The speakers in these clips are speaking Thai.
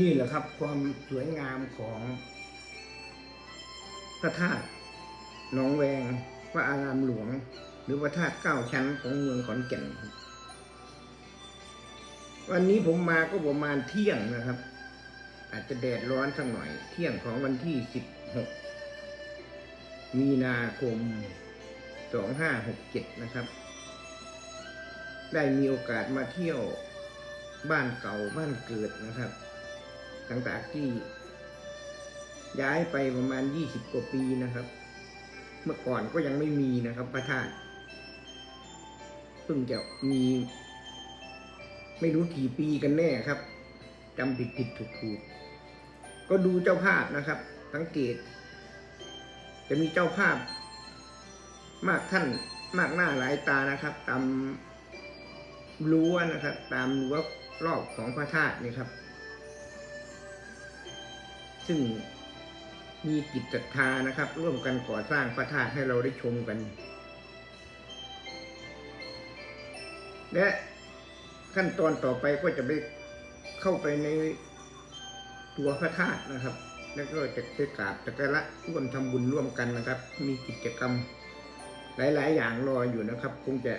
นี่แหละครับความสวยงามของพระธาตุหนองแวงพระอารามหลวง หรือพระธาตุเก้าชั้นของเมืองขอนแก่น วันนี้ผมมาก็ประมาณเที่ยงนะครับ อาจจะแดดร้อนสักหน่อย เที่ยงของวันที่สิบหกมีนาคมสองห้าหกเจ็ดนะครับ ได้มีโอกาสมาเที่ยวบ้านเก่าบ้านเกิดนะครับ ตั้งแต่ที่ ย้ายไปประมาณยี่สิบกว่าปีนะครับ เมื่อก่อนก็ยังไม่มีนะครับ พระธาตุเพิ่งจะมี ไม่รู้กี่ปีกันแน่ครับจำผิดผิดถูกถูกก็ดูเจ้าภาพนะครับ สังเกต จะมีเจ้าภาพ มากท่านมากหน้าหลายตานะครับ ตามรั้วนะครับ ตามรั้วรอบของพระธาตุนี่ครับ ซึ่งมีกิจศรัทธานะครับ ร่วมกันก่อสร้างพระธาตุให้เราได้ชมกัน และขั้นตอนต่อไปก็จะไปเข้าไปในตัวพระธาตุนะครับ แล้วก็จะไปกราบสักการะร่วมทำบุญร่วมกันนะครับ มีกิจกรรมหลาย ๆ อย่างรออยู่นะครับ คงจะ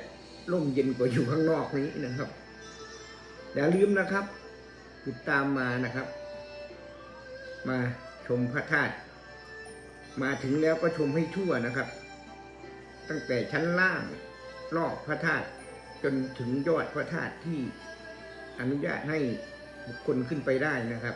ร่มเย็นกว่าอยู่ข้างนอกนี้นะครับ อย่าลืมนะครับ ติดตามมานะครับ มาชมพระธาตุมาถึงแล้วก็ชมให้ทั่วนะครับ ตั้งแต่ชั้นล่างรอบพระธาตุจนถึงยอดพระธาตุที่อนุญาตให้บุคคลขึ้นไปได้นะครับ